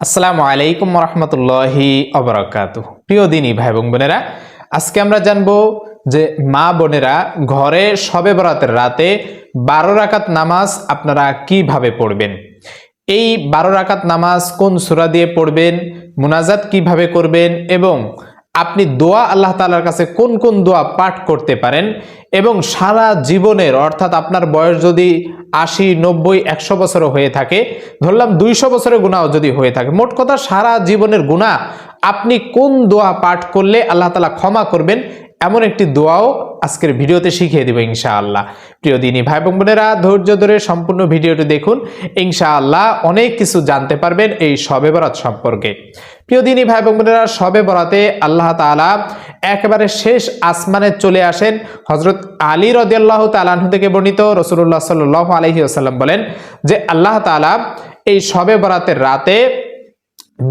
আসসালামু আলাইকুম রহমতুল্লাহি অবরাকাত প্রিয় দিনী ভাই এবং বোনেরা, আজকে আমরা জানব যে মা বোনেরা ঘরে সবে বরাতের রাতে বারো রাকাত নামাজ আপনারা কীভাবে পড়বেন? এই বারো রাকাত নামাজ কোন সুরা দিয়ে পড়বেন? মোনাজাত কীভাবে করবেন? এবং আপনি দোয়া আল্লাহ তালার কাছে কোন কোন দোয়া পাঠ করতে পারেন? এবং সারা জীবনের, অর্থাৎ আপনার বয়স যদি আশি, নব্বই, একশো বছরও হয়ে থাকে, ধরলাম দুইশো বছরের গুণাও যদি হয়ে থাকে, মোট কথা সারা জীবনের গুণা আপনি কোন দোয়া পাঠ করলে আল্লাহ তালা ক্ষমা করবেন? এমন একটি দোয়াও আজকের ভিডিওতে শিখিয়ে দেবো ইনশাআল্লাহ। প্রিয় দিনী ভাই বোন বোনেরা, ধৈর্য ধরে সম্পূর্ণ ভিডিওটি দেখুন। ইনশাআল্লাহ অনেক কিছু জানতে পারবেন এই শবে বরাত সম্পর্কে। প্রিয় দিনী ভাই বোন বোনেরা, শবে বরাতে আল্লাহ তাআলা একেবারে শেষ আসমানে চলে আসেন। হজরত আলী রদিয়াল্লাহ তালাহু থেকে বর্ণিত রসুল্লাহ সাল্লাহ আলহি আসাল্লাম বলেন যে, আল্লাহ তাআলা এই শবে বরাতের রাতে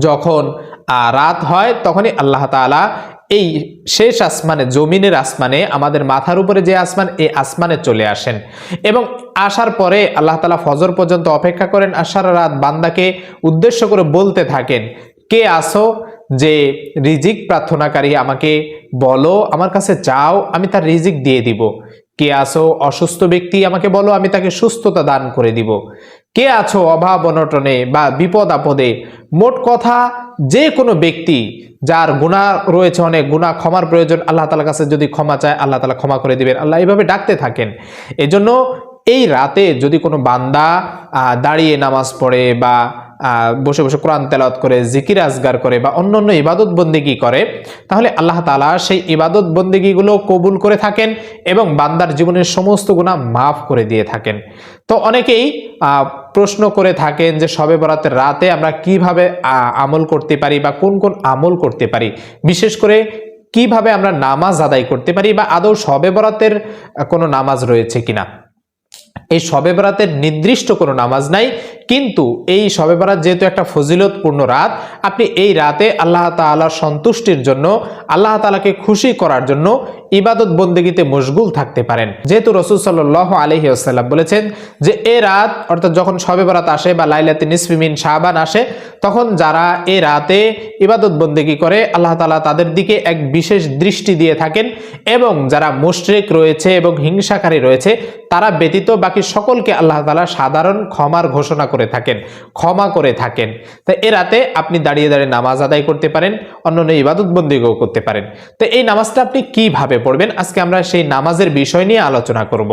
যখন রাত হয়, তখনই আল্লাহ তাআলা এই শেষ আসমানে, জমিনের আসমানে, আমাদের মাথার উপরে যে আসমান, এই আসমানে চলে আসেন। এবং আসার পরে আল্লাহ তালা ফজর পর্যন্ত অপেক্ষা করেন আর সারা রাত বান্দাকে উদ্দেশ্য করে বলতে থাকেন, কে আসো যে রিজিক প্রার্থনাকারী আমাকে বলো, আমার কাছে চাও আমি তার রিজিক দিয়ে দিব। কে আসো অসুস্থ ব্যক্তি, আমাকে বলো, আমি তাকে সুস্থতা দান করে দিব। কে আছো অভাব অনটনে বা বিপদ আপদে, মোট কথা যে কোনো ব্যক্তি যার গুণা রয়েছে অনেক গুণা ক্ষমার প্রয়োজন, আল্লাহ তালার কাছে যদি ক্ষমা চায়, আল্লাহ তালা ক্ষমা করে দিবেন। আল্লাহ এইভাবে ডাকতে থাকেন। এজন্য এই রাতে যদি কোনো বান্দা দাঁড়িয়ে নামাজ পড়ে বা বসে বসে কোরআন তেলাওয়াত করে, জিকির আজগার করে বা অন্য অন্য ইবাদত বন্দিগি করে, তাহলে আল্লাহ তালা সেই ইবাদত বন্দিগিগুলো কবুল করে থাকেন এবং বান্দার জীবনের সমস্ত গুণা মাফ করে দিয়ে থাকেন। তো অনেকেই প্রশ্ন করে থাকেন যে শবে বরাতের রাতে আমরা কীভাবে আমল করতে পারি বা কোন কোন আমল করতে পারি? বিশেষ করে কীভাবে আমরা নামাজ আদায় করতে পারি বা আদৌ শবে বরাতের কোনো নামাজ রয়েছে কিনা? এই শবে বরাতের নির্দিষ্ট কোনো নামাজ নাই, কিন্তু এই শবে বরাত যেহেতু একটা ফজিলতপূর্ণ রাত, আপনি এই রাতে আল্লাহ তালার সন্তুষ্টির জন্য, আল্লাহ তালাকে খুশি করার জন্য ইবাদত বন্দেগীতে মশগুল থাকতে পারেন। যেহেতু রসুল সাল্লাহ আলহি আসাল্লাম বলেছেন যে এ রাত, অর্থাৎ যখন শবে বরাত আসে বা লাইলাতে নিসফিমিন শাহবান আসে, তখন যারা এ রাতে ইবাদত বন্দেগী করে, আল্লাহ তাআলা তাদের দিকে এক বিশেষ দৃষ্টি দিয়ে থাকেন এবং যারা মুশরিক রয়েছে এবং হিংসাকারী রয়েছে, তারা ব্যতীত বাকি সকলকে আল্লাহ তালা সাধারণ ক্ষমার ঘোষণা করে থাকেন, ক্ষমা করে থাকেন। তাই এ রাতে আপনি দাঁড়িয়ে দাঁড়িয়ে নামাজ আদায় করতে পারেন, অন্যান্য ইবাদত বন্দিগও করতে পারেন। তো এই নামাজটা আপনি কীভাবে পড়বেন। আজকে আমরা সেই নামাজের বিষয় নিয়ে আলোচনা করব।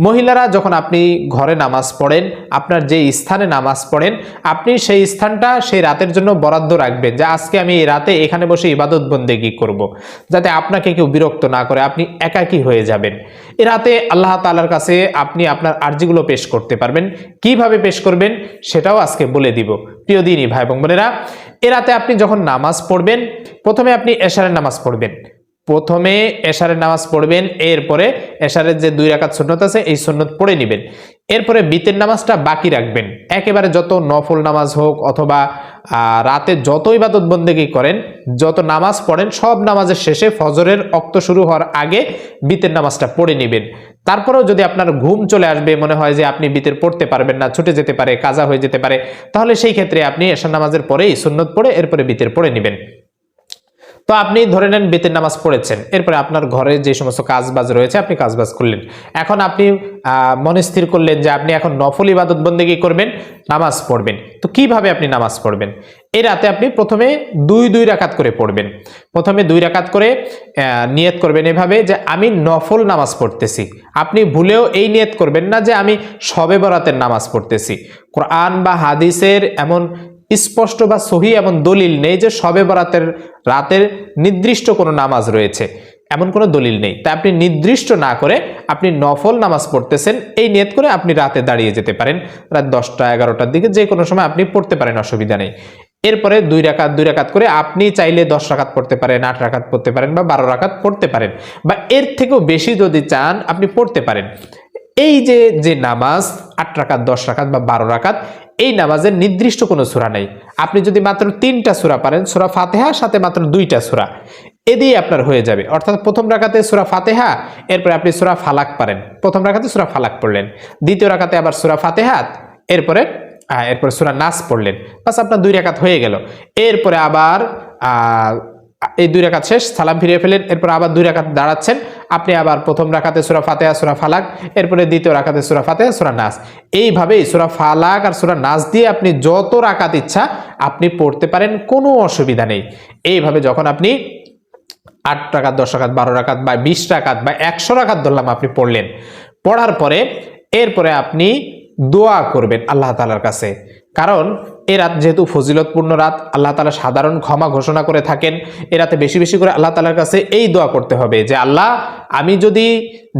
মহিলারা যখন আপনি ঘরে নামাজ পড়েন, আপনার যে স্থানে নামাজ পড়েন, আপনি সেই স্থানটা সেই রাতের জন্য বরাদ্দ রাখবেন যে আজকে আমি এই রাতে এখানে বসে ইবাদত বন্দেগী করব। যাতে আপনাকে কেউ বিরক্ত না করে, আপনি একাকী হয়ে যাবেন। এ রাতে আল্লাহ তালার কাছে আপনি আপনার আর্জিগুলো পেশ করতে পারবেন। কীভাবে পেশ করবেন সেটাও আজকে বলে দিব। প্রিয় দিনই ভাই বোন বোনেরা, এ রাতে আপনি যখন নামাজ পড়বেন, প্রথমে আপনি এশারের নামাজ পড়বেন। প্রথমে এশারের নামাজ পড়বেন, এরপরে এশারের যে দুই রাকাত সুন্নত আছে, এই সুন্নত পড়ে নেবেন। এরপরে বিতের নামাজটা বাকি রাখবেন। একেবারে যত নফল নামাজ হোক অথবা রাতে যত ইবাদত বন্দেগী করেন, যত নামাজ পড়েন, সব নামাজের শেষে ফজরের অক্ত শুরু হওয়ার আগে বিতের নামাজটা পড়ে নেবেন। তারপরেও যদি আপনার ঘুম চলে আসবে, মনে হয় যে আপনি বিতের পড়তে পারবেন না, ছুটে যেতে পারে, কাজা হয়ে যেতে পারে, তাহলে সেই ক্ষেত্রে আপনি এশার নামাজের পরেই সুন্নত পড়ে, এরপরে বিতের পড়ে নেবেন। তো আপনি ধরে নেন বেতের নামাজ পড়েছেন। এরপরে আপনার ঘরে যে সমস্ত কাজবাজ রয়েছে, আপনি কাজবাজ করলেন। এখন আপনি মনে স্থির করলেন যে আপনি এখন নফল ইবাদত বন্দেগী করবেন? নামাজ পড়বেন। তো কীভাবে আপনি নামাজ পড়বেন? এই রাতে আপনি প্রথমে দুই দুই রাকাত করে পড়বেন। প্রথমে দুই রাকাত করে নিয়ত করবেন এভাবে যে আমি নফল নামাজ পড়তেছি। আপনি ভুলেও এই নিয়ত করবেন না যে আমি শবে বরাতের নামাজ পড়তেছি। কোরআন বা হাদিসের এমন স্পষ্ট বা সহি এমন দলিল নেই যে শবে বরাতের রাতের নির্দিষ্ট কোনো নামাজ রয়েছে। এমন কোনো দলিল নেই। তাই আপনি নির্দিষ্ট না করে আপনি নফল নামাজ পড়তেছেন, এই নিয়ত করে আপনি রাতে দাঁড়িয়ে যেতে পারেন। রাত দশটা, এগারোটার দিকে যে কোনো সময় আপনি পড়তে পারেন, অসুবিধা নেই। এরপরে দুই রাকাত দুই রাকাত করে আপনি চাইলে দশ রাকাত পড়তে পারেন, আট রাকাত পড়তে পারেন বা বারো রাকাত পড়তে পারেন। বা এর থেকেও বেশি যদি চান, আপনি পড়তে পারেন। এই যে যে নামাজ আট রাকাত, দশ রাকাত বা বারো রাকাত এই নামাজের নির্দিষ্ট কোনো সূরা নেই। আপনি যদি মাত্র তিনটা সূরা পারেন, সূরা ফাতেহা সাথে মাত্র দুইটা সূরা। এ দিয়ে আপনার হয়ে যাবে। অর্থাৎ প্রথম রাকাতে সুরা ফাতেহা, এরপরে আপনি সূরা ফালাক পারেন। প্রথম রাকাতে সুরা ফালাক পড়লেন। দ্বিতীয় রাকাতে আবার সুরা ফাতেহাত, এরপরে এরপরে সুরা নাস পড়লেন। বাস আপনার দুই রাকাত হয়ে গেল। এরপরে আবার এই দুই রাকাত শেষ, সালাম ফিরিয়ে ফেলেন, এরপর আবার দুই রাকাত দাঁড়াচ্ছেন। আপনি আবার প্রথম রাখাতে সুরা ফাতেহা, সুরা ফালাক, এরপরে দ্বিতীয় রাখাতে সুরা ফাতেহা, সুরা নাস। এইভাবেই সুরা ফালাক আর সুরা নাস দিয়ে আপনি যত রাকাত ইচ্ছা আপনি পড়তে পারেন, কোনো অসুবিধা নেই। এইভাবে যখন আপনি আট টাকাত দশ টাকাত বারো টাকাত বা বিশ টাকাত বা একশো টাকাত ধরলাম আপনি পড়লেন, পড়ার পরে এরপরে আপনি দোয়া করবেন আল্লাহ তালার কাছে। কারণ এ রাত যেহেতু ফজিলতপূর্ণ রাত, আল্লাহ তালা সাধারণ ক্ষমা ঘোষণা করে থাকেন। এ রাতে বেশি বেশি করে আল্লাহ তালার কাছে এই দোয়া করতে হবে যে, আল্লাহ, আমি যদি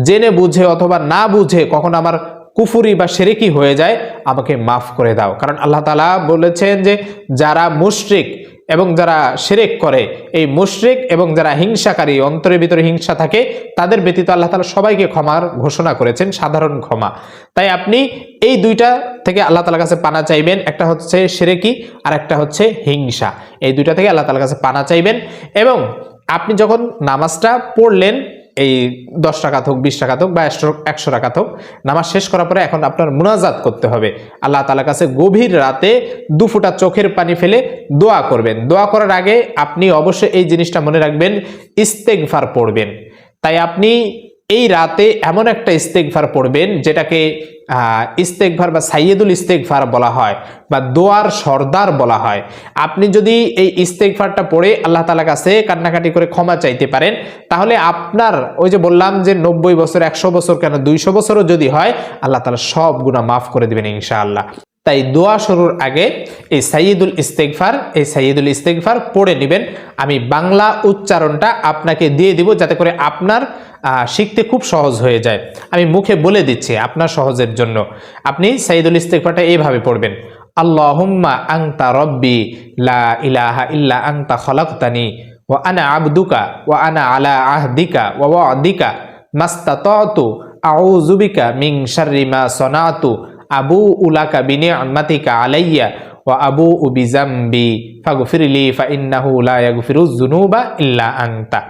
জেনে বুঝে অথবা না বুঝে কখন আমার কুফুরি বা সেরেকি হয়ে যায়, আমাকে মাফ করে দাও। কারণ আল্লাহ তালা বলেছেন যে, যারা মুশরিক এবং যারা সেরেক করে, এই মুশরেক এবং যারা হিংসাকারী, অন্তরের ভিতরে হিংসা থাকে, তাদের ব্যতীত আল্লাহ তালা সবাইকে ক্ষমার ঘোষণা করেছেন, সাধারণ ক্ষমা। তাই আপনি এই দুইটা থেকে আল্লাহ তালার কাছে পানা চাইবেন, একটা হচ্ছে সেরেকি আর একটা হচ্ছে হিংসা। এই দুইটা থেকে আল্লাহ তালার কাছে পানা চাইবেন এবং আপনি যখন নামাজটা পড়লেন এই দশ টাকা হোক বিশ টাকা হোক বা একশো একশো টাকা হোক নামাজ শেষ করার পরে এখন আপনার মুনাজাত করতে হবে। আল্লাহ তালার কাছে গভীর রাতে দু ফুটা চোখের পানি ফেলে দোয়া করবেন। দোয়া করার আগে আপনি অবশ্যই এই জিনিসটা মনে রাখবেন ইস্তেকভার পড়বেন। তাই আপনি এই রাতে এমন একটা ইস্তেকভার পড়বেন যেটাকে ইস্তেকভার বা সাইয়েদুল ইস্তেকভার বলা হয় বা দোয়ার সর্দার বলা হয়। আপনি যদি এই ইস্তেকভারটা পড়ে আল্লাহ তালার কাছে কান্নাকাটি করে ক্ষমা চাইতে পারেন, তাহলে আপনার ওই যে বললাম যে নব্বই বছর, একশো বছর কেন দুইশো বছরও যদি হয়, আল্লাহ তালা সব গুণা মাফ করে দেবেন ইনশাআল্লাহ। তাই দোয়া শুরুর আগে এই সাইয়দুল ইস্তেকফার এই সাইয়দুল ইস্তেকফার পড়ে নেবেন। আমি বাংলা উচ্চারণটা আপনাকে দিয়ে দিব যাতে করে আপনার শিখতে খুব সহজ হয়ে যায়। আমি মুখে বলে দিচ্ছি আপনার সহজের জন্য। আপনি সাইয়দুল ইস্তেকফারটা এইভাবে পড়বেন। আল্লাহুম্মা আংতা রব্বি লা ইলাহা ইল্লা আংতা খলাকতানি ও আনা আবদুকা ও আনা আলা আহদিকা ওয়া ওয়াদিকা মাস্তাতু আউযু বিকা মিন শাররি মা সনাতু আবু উলাকা বিনিআমাতিকা আলাইয়া ও আবু উবিজাম্বি বিজাম্বি ফাগফিরলি ফাইন্নাহু লা ইয়াগফিরুজ যুনুবা ইল্লা আনতা।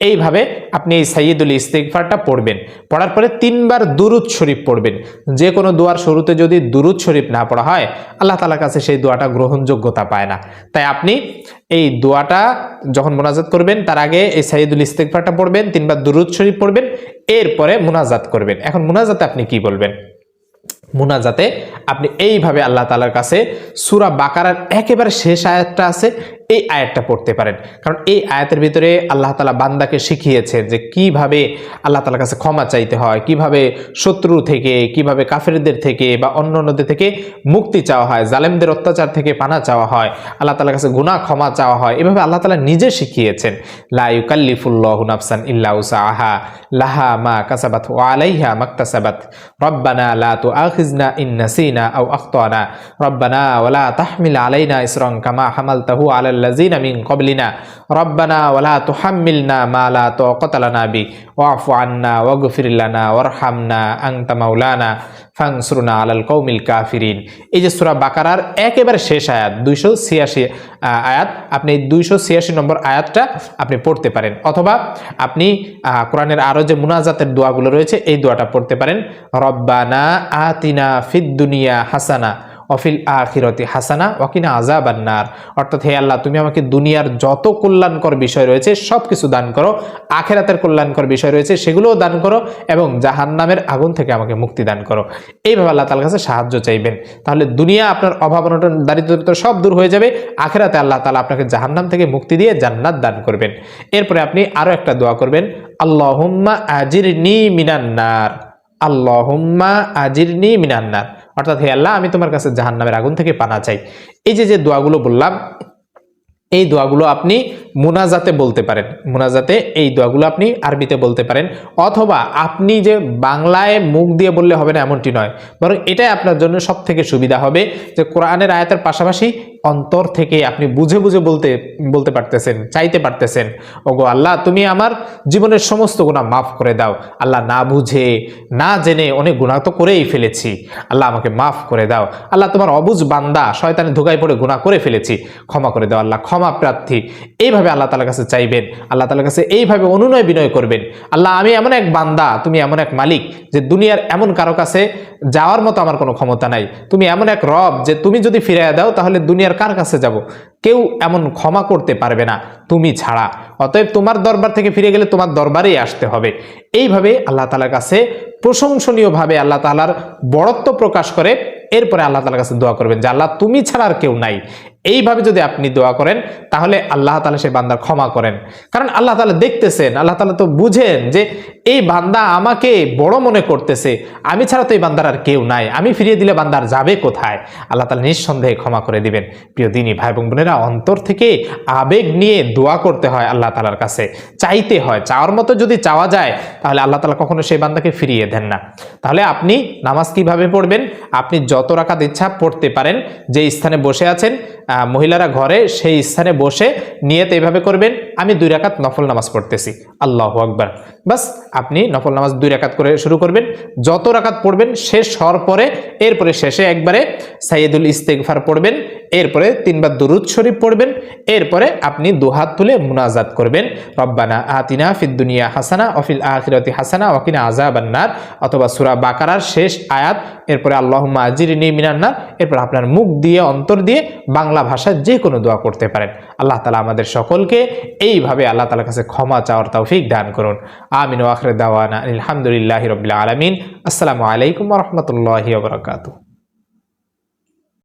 এইভাবে আপনি এই সাইয়দুল ইস্তেগফারটা পড়বেন। পড়ার পরে তিনবার দুরুদ শরীফ পড়বেন। যে কোনো দোয়ার শুরুতে যদি দুরুদ শরীফ না পড়া হয়, আল্লাহ তালার কাছে সেই দোয়াটা গ্রহণযোগ্যতা পায় না। তাই আপনি এই দোয়াটা যখন মোনাজাত করবেন, তার আগে এই সাইয়দুল ইস্তেগফারটা পড়বেন, তিনবার দুরুদ শরীফ পড়বেন, এরপরে মোনাজাত করবেন। এখন মোনাজাতে আপনি কি বলবেন? মুনাজাতে। আপনি এইভাবে আল্লাহ তালার কাছে সুরা বাকারার একেবারে শেষ আয়াতটা আছে এই আয়াতটা পড়তে পারেন। কারণ এই আয়াতের ভিতরে আল্লাহ তালা বান্দাকে শিখিয়েছেন যে কীভাবে আল্লাহ তালার কাছে ক্ষমা চাইতে হয়, কীভাবে শত্রু থেকে, কীভাবে কাফেরদের থেকে বা অন্য অন্যদের থেকে মুক্তি চাওয়া হয়, জালেমদের অত্যাচার থেকে পানা চাওয়া হয়, আল্লাহ তালার কাছে গুনাহ ক্ষমা চাওয়া হয়, এভাবে আল্লাহ তালা নিজে শিখিয়েছেন। লা ইউকাল্লিফুল্লাহু নাফসান ইল্লা উসাহা, লাহা মা কাসাবাত ওয়া আলাইহা মাকতাসাবাত। রব্বানা লা তুআখিজনা ইন নাসিনা আও আখতানা। রব্বানা ওয়ালা তাহমিল আলাইনা ইসরান কামা হামালতাহু আলাল লাযিনা মিন ক্বাবলিনা, রব্বানা ওয়ালা তুহাম্মিলনা মা লা তাকাতা লানা বি, ওয়াফু আন্না ওয়াগফির লানা ওয়ারহামনা আনতা মাওলানা ফাংসুরনা আলাল কৌমিল কাফিরিন। এই যে সূরা বাকারার একেবারে শেষ আয়াত, দুইশো ছিয়াশি আয়াত, আপনি দুইশো ছিয়াশি নম্বর আয়াতটা আপনি পড়তে পারেন। অথবা আপনি কোরআনের আরও যে মুনাজাতের দোয়াগুলো রয়েছে, এই দোয়াটা পড়তে পারেন, রব্বানা আতিনা ফিদ দুনিয়া হাসানা অফিল আখিরতি হাসানা, ওয়াকিনা আজাবান্নার অর্থাৎ হে আল্লাহ, তুমি আমাকে দুনিয়ার যত কল্যাণকর বিষয় রয়েছে সব কিছু দান করো। আখেরাতের কল্যাণকর বিষয় রয়েছে, সেগুলোও দান করো এবং জাহান্নামের আগুন থেকে আমাকে মুক্তি দান করো। এইভাবে আল্লাহ তালার কাছে সাহায্য চাইবেন। তাহলে দুনিয়া আপনার অভাব, অনটন, দারিদ্রতা সব দূর হয়ে যাবে। আখেরাতে আল্লাহ তালা আপনাকে জাহান্নাম থেকে মুক্তি দিয়ে জান্নাত দান করবেন। এরপরে আপনি আরও একটা দোয়া করবেন, আল্লাহুম্মা আজিরনি মিনান্নার আল্লাহুম্মা আজিরনি মিনান্নার অর্থাৎ হে আল্লাহ, আমি তোমার কাছে জাহান্নামের আগুন থেকে পানা চাই। এই যে যে দোয়াগুলো বললাম, এই দোয়াগুলো আপনি মুনাজাতে বলতে পারেন। মোনাজাতে এই দোয়াগুলো আপনি আরবিতে বলতে পারেন। অথবা আপনি যে বাংলায় মুখ দিয়ে বললে হবে না এমনটি নয়। বরং এটাই আপনার জন্য সব থেকে সুবিধা হবে যে কোরআনের আয়াতের পাশাপাশি অন্তর থেকে আপনি বুঝে বুঝে বলতে বলতে পারতেছেন, চাইতে পারতেছেন। ওগো আল্লাহ, তুমি আমার জীবনের সমস্ত গুণা মাফ করে দাও। আল্লাহ না বুঝে, না জেনে অনেক গুণা তো করেই ফেলেছি। আল্লাহ আমাকে মাফ করে দাও। আল্লাহ তোমার অবুজ বান্দা শয়তানে ধোকায় পড়ে গুণা করে ফেলেছি। ক্ষমা করে দাও আল্লাহ, ক্ষমা প্রার্থী। এইভাবে এইভাবে আল্লাহ তালার কাছে চাইবেন? আল্লাহ তালার কাছে এইভাবে অনুনয় বিনয় করবেন। আল্লাহ, আমি এমন এক বান্দা, তুমি এমন এক মালিক যে দুনিয়ার এমন কারও কাছে যাওয়ার মতো আমার কোনো ক্ষমতা নাই। তুমি এমন এক রব যে তুমি যদি ফিরিয়ে দাও, তাহলে দুনিয়ার কার কাছে যাব? কেউ এমন ক্ষমা করতে পারবে না, তুমি ছাড়া। অতএব তোমার দরবার থেকে ফিরে গেলে তোমার দরবারেই আসতে হবে। এইভাবে আল্লাহ তালার কাছে প্রশংসনীয়ভাবে আল্লাহ তালার বড়ত্ব প্রকাশ করে, এরপরে আল্লাহ তালার কাছে দোয়া করবেন যে, আল্লাহ, তুমি ছাড়া আর কেউ নাই। এইভাবে যদি আপনি দোয়া করেন, তাহলে আল্লাহ তালা সে বান্দার ক্ষমা করেন। কারণ আল্লাহ তালা দেখতেছেন, আল্লাহ তালা তো বুঝেন যে এই বান্দা আমাকে বড় মনে করতেছে, আমি ছাড়া তো এই বান্দার আর কেউ নাই, আমি ফিরিয়ে দিলে বান্দার যাবে কোথায়? আল্লাহ তালা নিঃসন্দেহে ক্ষমা করে দিবেন। প্রিয় দিনী ভাই বোন বোনেরা, অন্তর থেকে আবেগ নিয়ে দোয়া করতে হয় আল্লাহ তালার কাছে। চাইতে হয়, চাওয়ার মতো যদি চাওয়া যায়, তাহলে আল্লাহ তালা কখনো সেই বান্দাকে ফিরিয়ে দেন না। তাহলে আপনি নামাজ কীভাবে পড়বেন? আপনি যত রাকাত ইচ্ছা পড়তে পারেন যে স্থানে বসে আছেন মহিলারা ঘরে সেই স্থানে বসে নিয়ত এইভাবে করবেন। আমি দুই রাকাত নফল নামাজ পড়তেছি। আল্লাহ আকবার। বাস, আপনি নফল নামাজ দুই রাকাত করে শুরু করবেন। যত রাকাত পড়বেন শেষ হওয়ার পরে, এরপরে শেষে একবারে সাইয়দুল ইস্তেগফার পড়বেন, এরপরে তিনবার দুরুদ শরীফ পড়বেন, এরপরে আপনি দুহাত তুলে মুনাজাত করবেন। রব্বানা আতিনা ফিদ দুনিয়া হাসানা অফিল আখিরাতি হাসানা ওয়াকিনা আযাবান্নার অথবা সুরা বাকারার শেষ আয়াত, এরপরে আল্লাহুম্মা আজিরিনি মিনান্নার এরপর আপনার মুখ দিয়ে, অন্তর দিয়ে বাংলা ভাষায় যে কোনো দোয়া করতে পারেন। আল্লাহ তালা আমাদের সকলকে এইভাবে আল্লাহ তালার কাছে ক্ষমা চাওয়ার তৌফিক দান করুন। আমিন ওয়াখরে দাওয়ানা আলহামদুলিল্লাহ রবিল্লা আলমিন। আসসালামু আলাইকুম রহমতুল্লাহি ওবরাকাতু